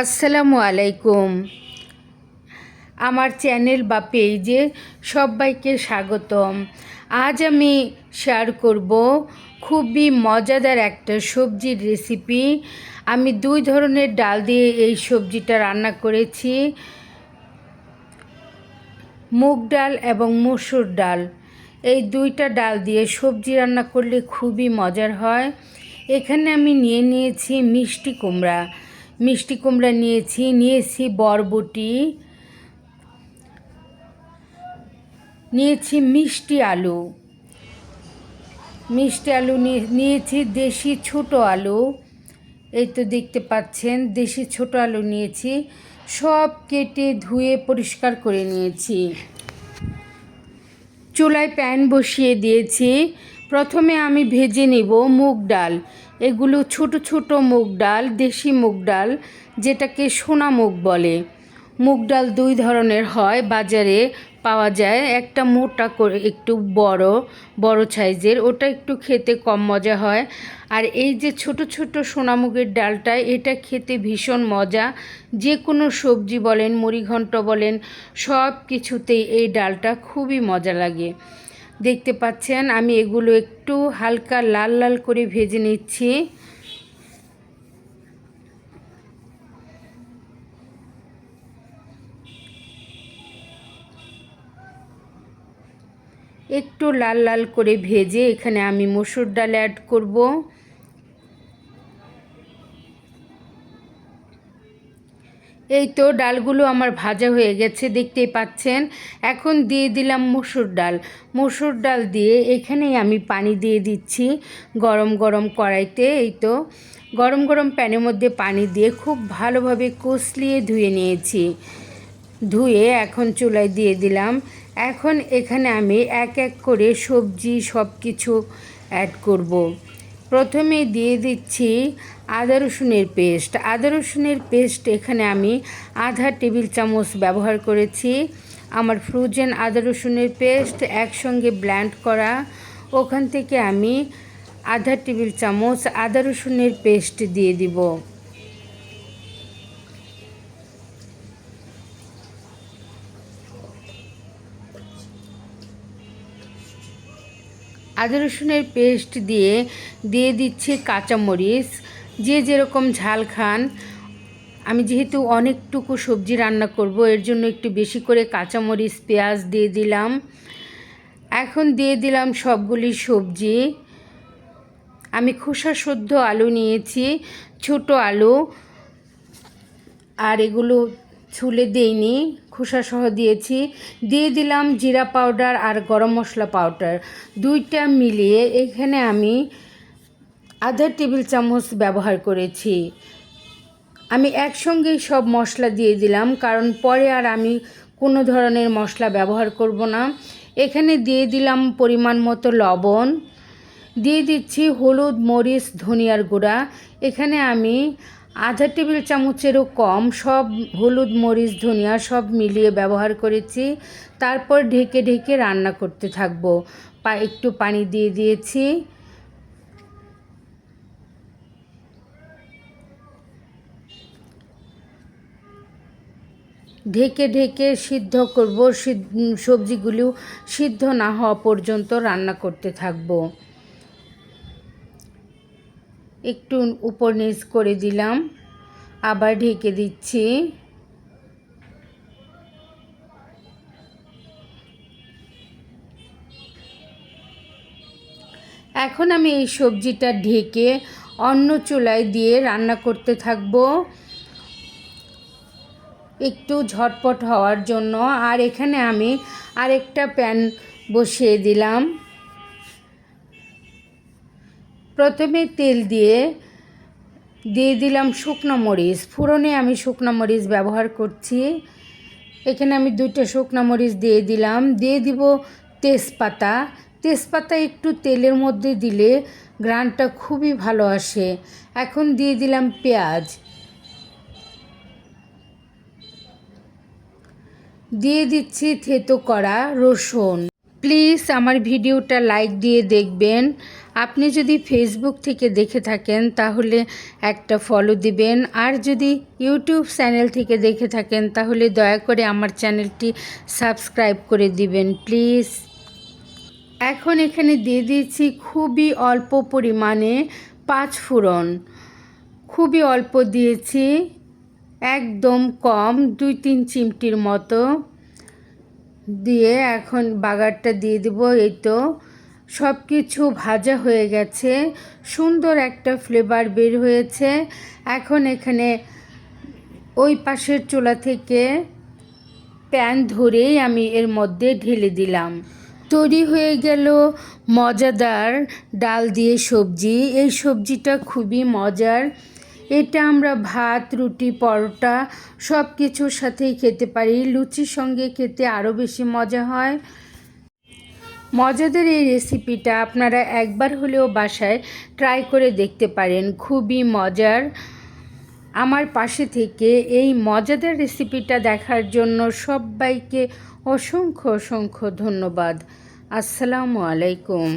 আসসালামু আলাইকুম। আমার চ্যানেল বা পেজে সবাইকে স্বাগতম। আজ আমি শেয়ার করব খুবই মজাদার একটা সবজির রেসিপি। আমি দুই ধরনের ডাল দিয়ে এই সবজিটা রান্না করেছি। মুগ ডাল এবং মসুর ডাল। এই দুইটা ডাল দিয়ে সবজি রান্না করলে খুবই মজার হয়। এখানে আমি নিয়ে নিয়েছি মিষ্টি কুমড়া। মিষ্টি কুমড়া নিয়েছি নিয়েছি বরবটি, নিয়েছি মিষ্টি আলু। মিষ্টি আলু নিয়েছি দেশি ছোট আলু। এই তো দেখতে পাচ্ছেন, দেশি ছোট আলু নিয়েছি। সব কেটে ধুয়ে পরিষ্কার করে নিয়েছি। চুলায় প্যান বসিয়ে দিয়েছি। প্রথমে আমি ভেজে নেব মুগ ডাল। এগুলো ছোট ছোট মুগ ডাল, দেশি মুগ ডাল, যেটাকে সোনা মুগ বলে। মুগ ডাল দুই ধরনের হয়। বাজারে পাওয়া যায়। একটা মোটা করে একটু বড় বড় সাইজের। ওটা একটু খেতে কম মজা হয়। আর এই যে ছোট ছোট সোনামুগের ডালটা, এটা খেতে ভীষণ মজা। যে কোনো সবজি বলেন, মুড়িঘণ্ট বলেন সব কিছুতেই এই ডালটা খুবই মজা লাগে। দেখতে পাচ্ছেন, আমি এগুলো একটু হালকা লাল লাল করে ভেজে নিচ্ছি। একটু লাল লাল করে ভেজে এখানে আমি মসুর ডাল অ্যাড করব। এই তো ডালগুলো আমার ভাজা হয়ে গেছে, দেখতেই পাচ্ছেন। এখন দিয়ে দিলাম মসুর ডাল। মসুর ডাল দিয়ে এখানেই আমি পানি দিয়ে দিচ্ছি গরম গরম কড়াইতে, এই তো। গরম গরম প্যানের মধ্যে পানি দিয়ে খুব ভালোভাবে কষলিয়ে ধুয়ে নিয়েছি। ধুয়ে এখন চুলায় দিয়ে দিলাম। এখন এখানে আমি এক এক করে সবজি সব কিছু অ্যাড করব। প্রথমে দিয়ে দিচ্ছি আদা রসুনের পেস্ট। আদা রসুনের পেস্ট এখানে আমি আধা টেবিল চামচ ব্যবহার করেছি। আমার ফ্রোজেন আদা রসুনের পেস্ট একসঙ্গে ব্ল্যান্ড করা। ওখান থেকে আমি আধা টেবিল চামচ আদা রসুনের পেস্ট দিয়ে দিব। আদা রসুনের পেস্ট দিয়ে দিয়ে দিচ্ছি কাঁচামরিচ। যে যেরকম ঝাল খান। আমি যেহেতু অনেকটুকু সবজি রান্না করব, এর জন্য একটু বেশি করে কাঁচামরিচ, পেঁয়াজ দিয়ে দিলাম। এখন দিয়ে দিলাম সবগুলি সবজি। আমি খোসা সদ্য আলু নিয়েছি, ছোট আলু। আর এগুলো ছুলে দেইনি খোসা সহ দিয়েছি। দিয়ে দিলাম জিরা পাউডার আর গরম মশলা পাউডার। দুইটা মিলিয়ে এখানে আমি আধা টেবিল চামচ ব্যবহার করেছি। আমি একসঙ্গেই সব মশলা দিয়ে দিলাম, কারণ পরে আর আমি কোনো ধরনের মশলা ব্যবহার করব না। এখানে দিয়ে দিলাম পরিমাণ মতো লবণ। দিয়ে দিচ্ছি হলুদ, মরিচ, ধনিয়ার গুঁড়া। এখানে আমি আধা টেবিল চামচেরও কম, সব হলুদ মরিচ, ধনিয়া সব মিলিয়ে ব্যবহার করেছি। তারপর ঢেকে ঢেকে রান্না করতে থাকব। পা, একটু পানি দিয়ে দিয়েছি। ঢেকে ঢেকে সিদ্ধ করব। সবজিগুলো সিদ্ধ না হওয়া পর্যন্ত রান্না করতে থাকব। একটু উপর নিচ করে দিলাম। আবার ঢেকে দিচ্ছি। এখন আমি এই সবজিটা ঢেকে অন্য চুলায় দিয়ে রান্না করতে থাকব। একটু ঝটপট হওয়ার জন্য। আর এখানে আমি আরেকটা প্যান বসিয়ে দিলাম। প্রথমে তেল দিয়ে দিয়ে দিলাম শুকনো মরিচ। ফুরনে আমি শুকনো মরিচ ব্যবহার করছি। এখানে আমি দুইটা শুকনো মরিচ দিয়ে দিলাম। দিয়ে দিব তেজপাতা। তেজপাতা একটু তেলের মধ্যে দিলে গ্রানটা খুবই ভালো আসে। এখন দিয়ে দিলাম পেঁয়াজ। দিয়ে দিচ্ছি থেতো করা রসুন। প্লিজ আমার ভিডিওটা লাইক দিয়ে দেখবেন। আপনি যদি ফেসবুক থেকে দেখে থাকেন, তাহলে একটা ফলো দিবেন। আর যদি ইউটিউব চ্যানেল থেকে দেখে থাকেন, তাহলে দয়া করে আমার চ্যানেলটি সাবস্ক্রাইব করে দিবেন প্লিজ এখন এখানে দিয়ে দিয়েছি খুবই অল্প পরিমাণে পাঁচ ফোড়ন। খুবই অল্প দিয়েছি, একদম কম দুই তিন চিমটির মতো। দিয়ে এখন বাগারটা দিয়ে দেব, এই তো। সব কিছু ভাজা হয়ে গেছে, সুন্দর একটা ফ্লেভার বের হয়েছে। এখন এখানে ওই পাশের চুলা থেকে প্যান ধরেই আমি এর মধ্যে ঢেলে দিলাম। তৈরি হয়ে গেল মজাদার ডাল দিয়ে সবজি। এই সবজিটা খুবই মজার। এটা আমরা ভাত, রুটি, পরোটা সব কিছুর সাথেই খেতে পারি। লুচির সঙ্গে খেতে আরও বেশি মজা হয়। মজাদার এই রেসিপিটা আপনারা একবার হলেও বাসায় ট্রাই করে দেখতে পারেন। খুবই মজার। আমার পাশে থেকে এই মজাদার রেসিপিটা দেখার জন্য সবাইকে অসংখ্য অসংখ্য ধন্যবাদ। আসসালামু আলাইকুম।